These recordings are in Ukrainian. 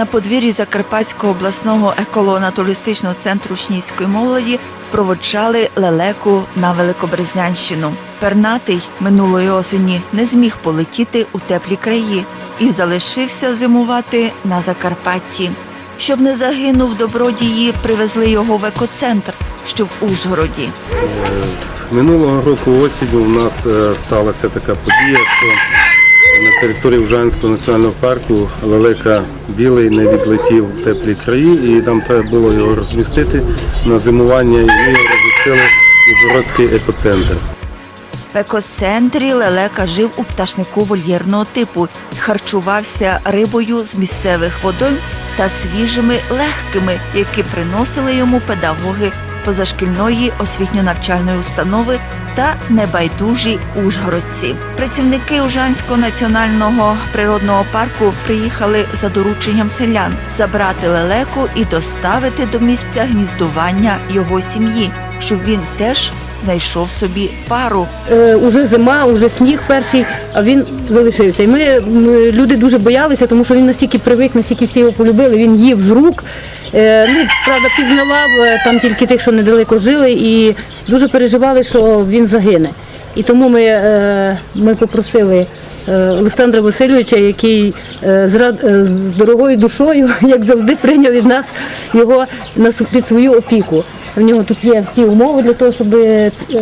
На подвір'ї Закарпатського обласного еколого-натуристичного центру Шнівської молоді проводжали лелеку на Великобрезнянщину. Пернатий минулої осені не зміг полетіти у теплі краї і залишився зимувати на Закарпатті. Щоб не загинув добродії, привезли його в екоцентр, що в Ужгороді. Минулого року осінню у нас е, сталася така подія, що на території Ужанського національного парку лелека білий не відлетів в теплі краї, і нам треба було його розмістити на зимування, і розмістили Ужгородський екоцентр. В екоцентрі лелека жив у пташнику вольєрного типу харчувався рибою з місцевих водойм та свіжими легкими, які приносили йому педагоги позашкільної освітньо-навчальної установи та небайдужі ужгородці. Працівники Ужанського національного природного парку приїхали за дорученням селян забрати лелеку і доставити до місця гніздування його сім'ї, щоб він теж знайшов собі пару. Е, уже зима, уже сніг перший, а він залишився. І ми, ми люди дуже боялися, тому що він настільки привик, настільки всі його полюбили, він їв з рук. Е, ну, правда, пізнавав е, там тільки тих, що недалеко жили, і дуже переживали, що він загине. І тому ми, е, ми попросили е, Олександра Васильовича, який е, з, дорогою душою, як завжди, прийняв від нас його під свою опіку. В нього тут є всі умови для того, щоб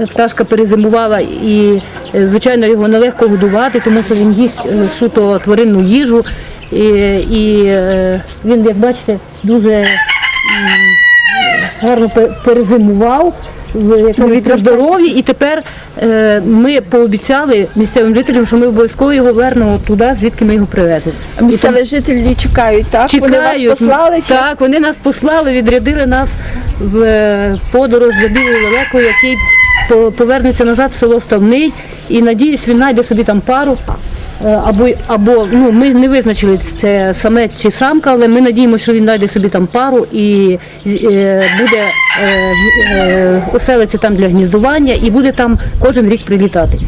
пташка перезимувала і, звичайно, його нелегко годувати, тому що він їсть суто тваринну їжу. І, і він, як бачите, дуже гарно перезимував. В- як кажуть, здоров'ї, і тепер е, ми пообіцяли місцевим жителям, що ми обов'язково його вернемо туди, звідки ми його привезли. І Місцеві жителі чекають, так? Вони Чекають. вас послали чи Так, вони нас послали, відрядили нас в, е, подорож за білою лелекою, який повернеться назад в село Ставний. І надіюсь, він знайде собі там пару. Е, Або, або ну, ми не визначили, це самець чи самка, але ми надіємося, що він знайде собі там пару і е, буде е, е, оселиться там для гніздування і буде там кожен рік прилітати.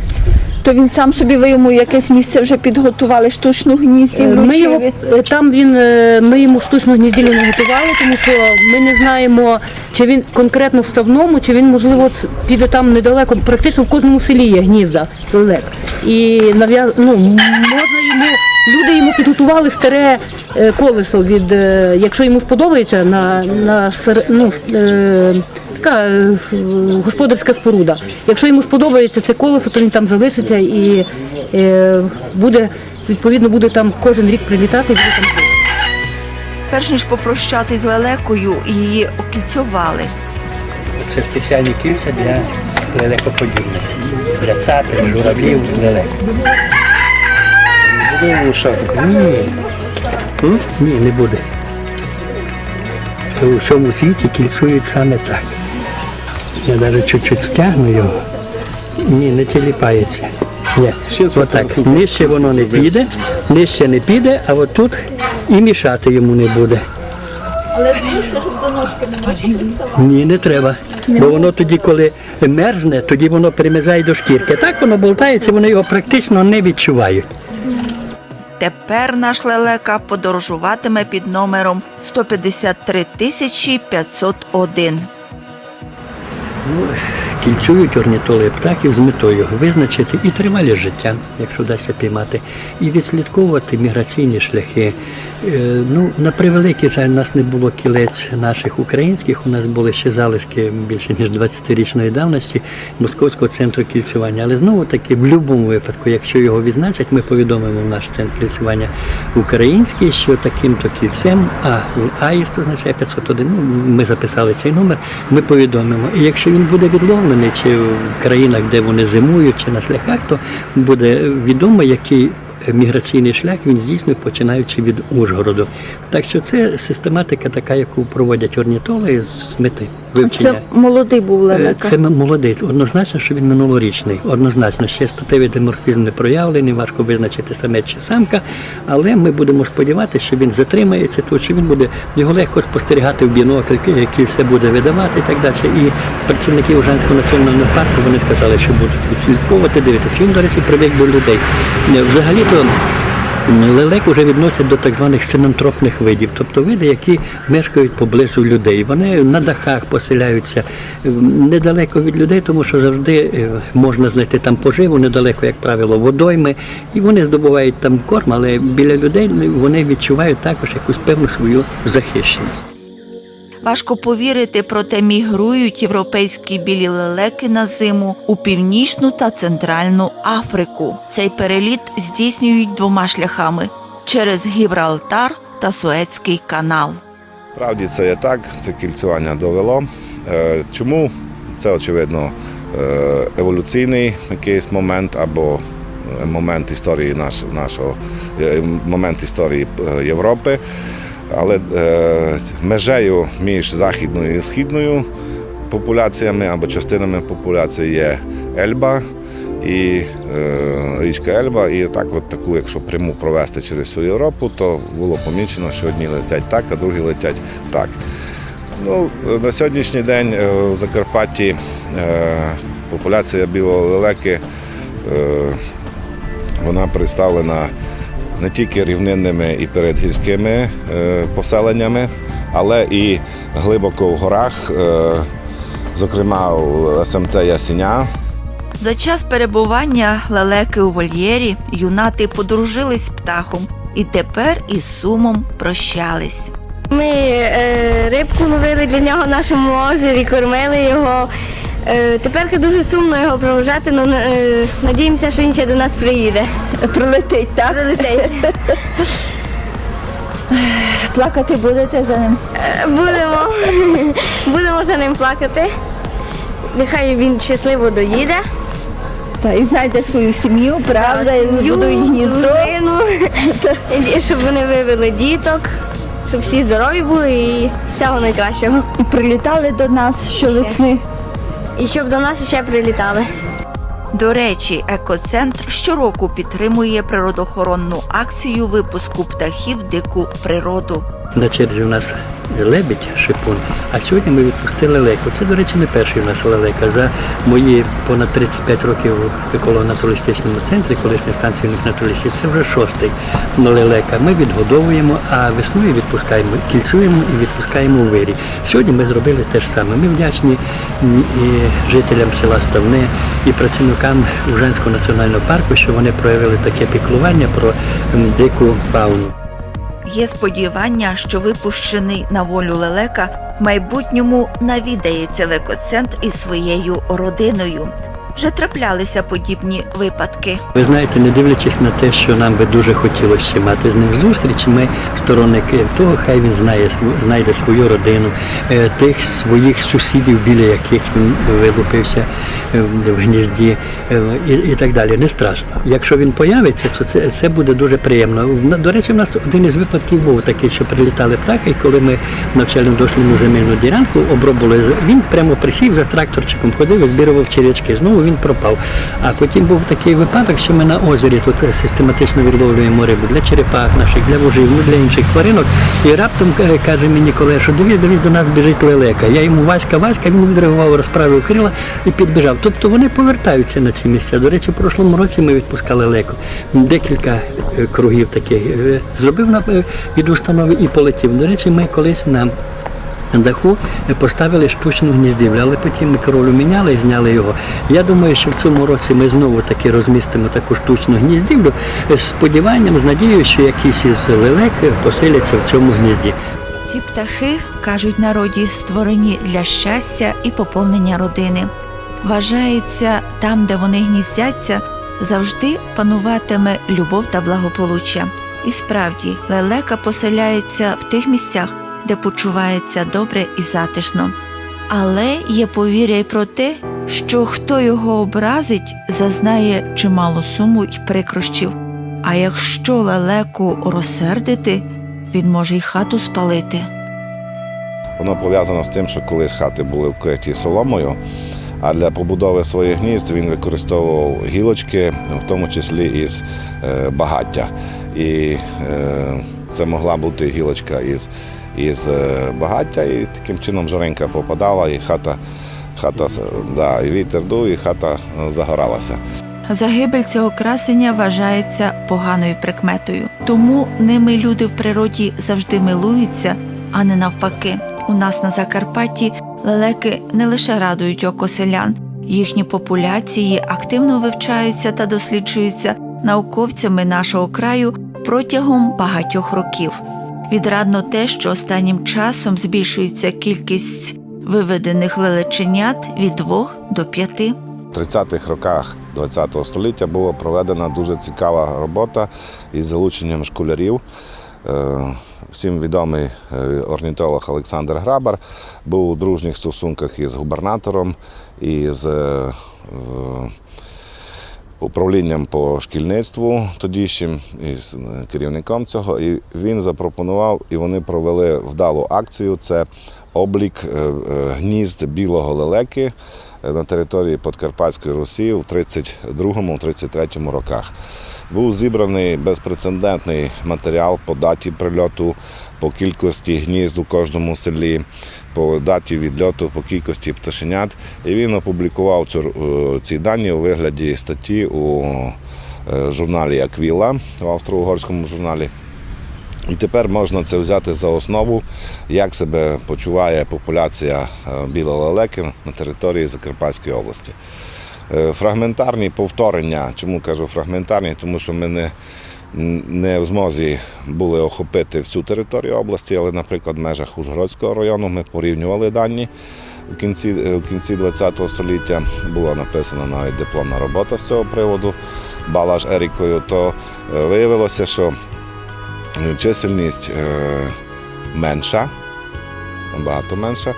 То він сам собі ви йому якесь місце вже підготували, штучну гніздівну? Е, Ми його е, там він е, ми йому штучну гнізділю не готували, тому що ми не знаємо, чи він конкретно в ставному, чи він можливо піде там недалеко. Практично в кожному селі є гнізда лелек. І нав'яз... ну, можна йому люди йому підготували старе колесо від, якщо йому сподобається на, на сер- ну, така е, господарська споруда. Якщо йому сподобається це колесо, то він там залишиться і е, буде відповідно буде там кожен рік прилітати і буде там жити. Перш ніж попрощатись з лелекою, її окільцювали. Це спеціальні кільця для лелекоподібних. Для цапів, журавлів, лелек. Будемо шаток. Ні. Ні, не буде. У всьому світі кільцують саме так. Я навіть чуть-чуть стягну його. Ні, не тіліпається. Отак. Нижче воно не піде, нижче не піде, а от тут і мішати йому не буде. Але більше, щоб до ножки не Ні, не треба. Бо воно тоді, коли мерзне, тоді воно перемежає до шкірки. Так воно болтається, вони його практично не відчувають. Тепер наш лелека подорожуватиме під номером 153 501. Ну, Кільцюють орнітологи птахів з метою визначити і тривалість життя, якщо вдасться піймати, і відслідковувати міграційні шляхи. Е, Ну, на превеликий жаль, у нас не було кілець наших українських, у нас були ще залишки більше ніж 20-річної давності Московського центру кільцювання. Але знову таки, в будь-якому випадку, якщо його відзначать, ми повідомимо в наш центр кільцювання український, що таким-то кільцем, а АІСТ означає 501, ну, ми записали цей номер, ми повідомимо. І якщо він буде відловлений, чи в країнах, де вони зимують, чи на шляхах, то буде відомо, який міграційний шлях він здійснив, починаючи від Ужгороду. Так що це систематика така, яку проводять орнітологи з мети вивчення. Це молодий був Е, лелека. Це молодий. Однозначно, що він минулорічний. Однозначно, ще статевий деморфізм не проявлений, важко визначити самець чи самка, але ми будемо сподіватися, що він затримається тут, що він буде його легко спостерігати в бінокль, який все буде видавати і так далі. І працівники Ужанського національного парку вони сказали, що будуть відслідковувати, дивитися. Він, до речі, привик до людей. Е, Взагалі-то Лелек вже відносять до так званих синантропних видів, тобто види, які мешкають поблизу людей. Вони на дахах поселяються е, недалеко від людей, тому що завжди е, можна знайти там поживу, недалеко, як правило, водойми, і вони здобувають там корм, але біля людей вони відчувають також якусь певну свою захищеність. Важко повірити, проте мігрують європейські білі лелеки на зиму у північну та центральну Африку. Цей переліт здійснюють двома шляхами через Гібралтар та Суецький канал. Справді це є так, це кільцювання довело. Е, Чому? Це очевидно е, еволюційний якийсь момент або е, момент історії наш, нашого момент історії Європи. Але е, межею між західною і східною популяціями або частинами популяції є Ельба і е, річка Ельба. І так, от таку, якщо пряму провести через всю Європу, то було помічено, що одні летять так, а другі летять так. Ну, на сьогоднішній день е, в Закарпатті е, популяція білої лелеки е, вона представлена не тільки рівнинними і передгірськими е, поселеннями, але і глибоко в горах, е, зокрема у СМТ Ясіня. За час перебування лелеки у вольєрі юнати подружились з птахом і тепер із сумом прощались. Ми е, рибку ловили для нього в нашому озері, кормили його. Е, тепер дуже сумно його провожати, але надіємося, що він ще до нас приїде. Прилетить, так? Прилетить. Плакати будете за ним. Е, Будемо, будемо за ним плакати. Нехай він щасливо доїде. Та, і знайде свою сім'ю, правда, і будує гніздо. щоб вони вивели діток, щоб всі здорові були і всього найкращого. І прилітали до нас щовесни. І щоб до нас ще прилітали. До речі, екоцентр щороку підтримує природоохоронну акцію випуску птахів в дику природу. На черзі у нас лебідь шипун, а сьогодні ми відпустили лелеку. Це, до речі, не перший у нас лелека. За мої понад 35 років в еколого-натуралістичному центрі, колишньої станції натуралістів, це вже шостий лелека. Ми відгодовуємо, а весною відпускаємо, кільцуємо і відпускаємо у вирі. Сьогодні ми зробили те ж саме. Ми вдячні і жителям села Ставне, і працівникам Ужанського національного парку, що вони проявили таке піклування про дику фауну. Є сподівання, що випущений на волю лелека в майбутньому навідається в екоцентр із своєю родиною. Вже траплялися подібні випадки. Ви знаєте, не дивлячись на те, що нам би дуже хотілося мати з ним зустріч, ми сторонники того, хай він знає знайде свою родину, е, тих своїх сусідів, біля яких він вилупився е, в гнізді е, і, і так далі. Не страшно. Якщо він появиться, то це, це буде дуже приємно. До речі, в нас один із випадків був такий, що прилітали птахи, і коли ми навчально дослідну земельну ділянку обробили, він прямо присів за тракторчиком, ходив і збирував черячки. Знову він пропав. А потім був такий випадок, що ми на озері тут е, систематично відловлюємо рибу для черепах наших, для вужів, для інших тваринок. І раптом е, каже мені колега, що дивись, дивись, до нас біжить лелека. Я йому Васька, Васька, він відреагував, розправив крила і підбіжав. Тобто вони повертаються на ці місця. До речі, в прошлому році ми відпускали леку. Декілька е, кругів таких зробив від установи і полетів. До речі, ми колись на даху поставили штучну гніздівлю, але потім королю міняли і зняли його. Я думаю, що в цьому році ми знову таки розмістимо таку штучну гніздівлю з сподіванням, з надією, що якісь із лелек поселяться в цьому гнізді. Ці птахи, кажуть народі, створені для щастя і поповнення родини. Вважається, там, де вони гніздяться, завжди пануватиме любов та благополуччя. І справді, лелека поселяється в тих місцях, де почувається добре і затишно. Але є повір'я й про те, що хто його образить, зазнає чимало суму й прикрощів. А якщо лелеку розсердити, він може й хату спалити. Воно пов'язано з тим, що колись хати були вкриті соломою, а для побудови своїх гнізд він використовував гілочки, в тому числі із е, багаття. І е, це могла бути гілочка із, із е, багаття, і таким чином жаренька попадала, і хата, хата да, і вітер дув, і хата е, загоралася. Загибель цього красення вважається поганою прикметою. Тому ними люди в природі завжди милуються, а не навпаки. У нас на Закарпатті лелеки не лише радують око селян, їхні популяції активно вивчаються та досліджуються науковцями нашого краю протягом багатьох років. Відрадно те, що останнім часом збільшується кількість виведених лелеченят від двох до п'яти. В 30-х роках ХХ століття була проведена дуже цікава робота із залученням школярів. Е, Всім відомий е, орнітолог Олександр Грабар був у дружніх стосунках із губернатором і з е, управлінням по шкільництву тодішнім із керівником цього. І він запропонував, і вони провели вдалу акцію. Це облік е, е, гнізд білого лелеки е, на території Подкарпатської Росії в 32-33 роках. Був зібраний безпрецедентний матеріал по даті прильоту, по кількості гнізд у кожному селі, по даті відльоту, по кількості пташенят. І він опублікував е, ці дані у вигляді статті у е, журналі Аквіла в австро-угорському журналі. І тепер можна це взяти за основу, як себе почуває популяція е, білолелеки на території Закарпатської області. Е, Фрагментарні повторення. Чому кажу фрагментарні? Тому що ми не, не в змозі були охопити всю територію області, але, наприклад, в межах Ужгородського району ми порівнювали дані. В кінці, е, в кінці ХХ століття була написана навіть дипломна робота з цього приводу Балаш Ерікою, то е, виявилося, що чисельність е, менша, набагато менша.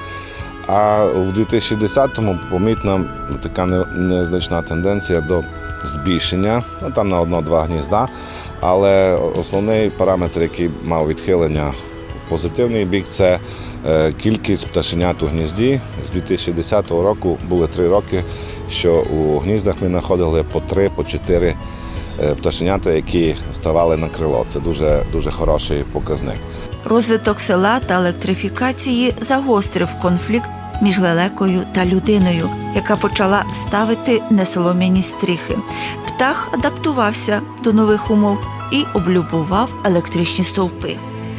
А в 2010-му помітна така незначна тенденція до збільшення, ну там на одно-два гнізда. Але основний параметр, який мав відхилення в позитивний бік, це е, кількість пташенят у гнізді. З 2010 року були три роки, що у гніздах ми знаходили по три, по чотири е, пташенята, які ставали на крило. Це дуже, дуже хороший показник. Розвиток села та електрифікації загострив конфлікт між лелекою та людиною, яка почала ставити несолом'яні стріхи. Птах адаптувався до нових умов і облюбував електричні стовпи.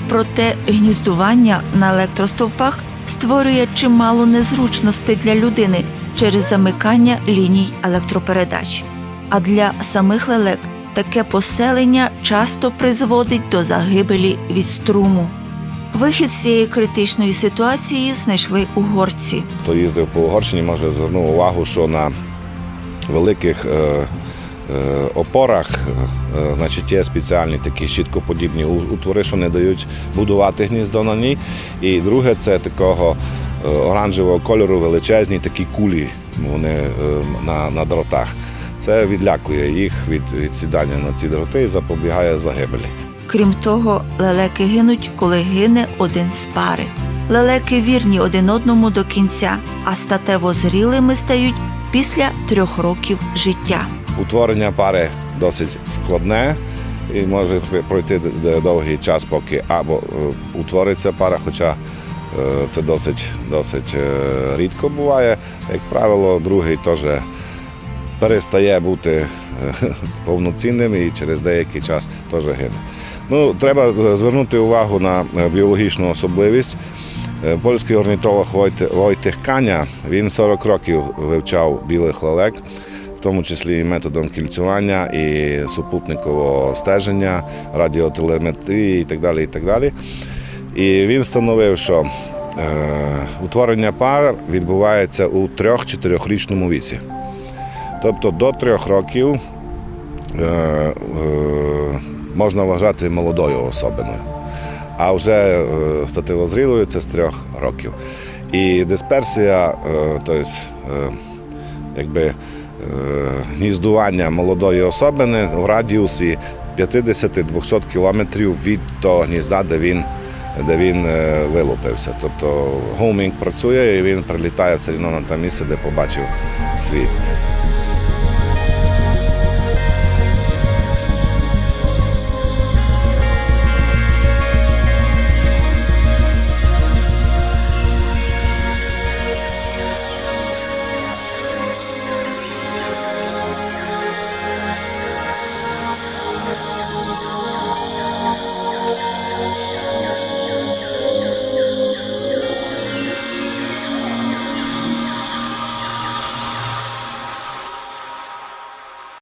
Проте гніздування на електростовпах створює чимало незручностей для людини через замикання ліній електропередач. А для самих лелек таке поселення часто призводить до загибелі від струму. Вихід з цієї критичної ситуації знайшли угорці. Хто їздив по Угорщині, може звернув увагу, що на великих е, е, опорах е, значить, є спеціальні такі щіткоподібні утвори, що не дають будувати гніздо на ній. І друге це такого оранжевого кольору величезні такі кулі вони на, на дротах. Це відлякує їх від, від сідання на ці дроти і запобігає загибелі. Крім того, лелеки гинуть, коли гине один з пари. Лелеки вірні один одному до кінця, а статево зрілими стають після трьох років життя. Утворення пари досить складне і може пройти довгий час, поки або е, утвориться пара, хоча е, це досить, досить е, рідко буває. Як правило, другий теж перестає бути повноцінним і через деякий час теж гине. Ну, треба е, звернути увагу на е, біологічну особливість. Е, Польський орнітолог Войте- Войтих Каня він 40 років вивчав білих лелек, в тому числі і методом кільцювання, і супутникового стеження, радіотелеметрії і так далі. І так далі. І він встановив, що утворення пар відбувається у 3-4-річному віці. Тобто до трьох років можна вважати молодою особиною, а вже е, стативозрілою це з трьох років. І дисперсія, тобто, якби, гніздування молодої особини в радіусі 50-200 кілометрів від того гнізда, де він, де він вилупився. Тобто гоумінг працює і він прилітає все одно на те місце, де побачив світ.